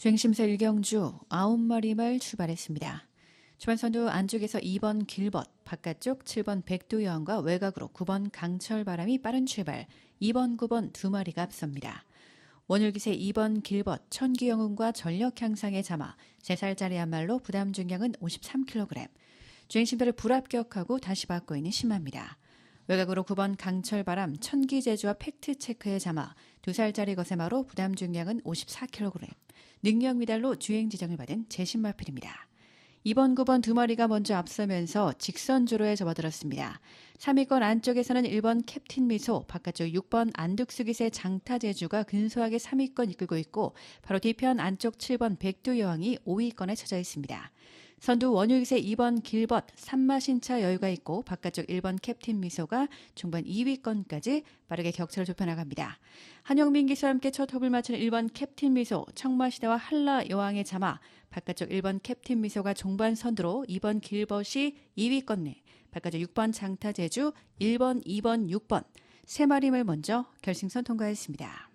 주행심사 일경주 9마리 말 출발했습니다. 초반선두 안쪽에서 2번 길벗, 바깥쪽 7번 백두여왕과 외곽으로 9번 강철바람이 빠른 출발, 2번, 9번 두 마리가 앞섭니다. 원율기세 2번 길벗, 천기영웅과 전력 향상의 자마, 3살짜리 한 말로 부담 중량은 53kg. 주행심표를 불합격하고 다시 받고 있는 심마입니다. 외곽으로 9번 강철바람, 천기제주와 팩트체크의 자마, 2살짜리 거세마로 부담 중량은 54kg. 능력 미달로 주행 지정을 받은 제신마필입니다. 2번, 9번 두 마리가 먼저 앞서면서 직선주로에 접어들었습니다. 3위권 안쪽에서는 1번 캡틴 미소, 바깥쪽 6번 안둑수기세 장타제주가 근소하게 3위권 이끌고 있고 바로 뒤편 안쪽 7번 백두여왕이 5위권에 처져 있습니다. 선두 원유기세 2번 길벗, 산마신차 여유가 있고 바깥쪽 1번 캡틴 미소가 중반 2위권까지 빠르게 격차를 좁혀 나갑니다. 한영민 기수와 함께 첫 홉을 맞추는 1번 캡틴 미소, 청마시대와 한라 여왕의 자마, 바깥쪽 1번 캡틴 미소가 종반 선두로 2번 길벗이 2위권 내, 바깥쪽 6번 장타 제주, 1번, 2번, 6번 세 마림을 먼저 결승선 통과했습니다.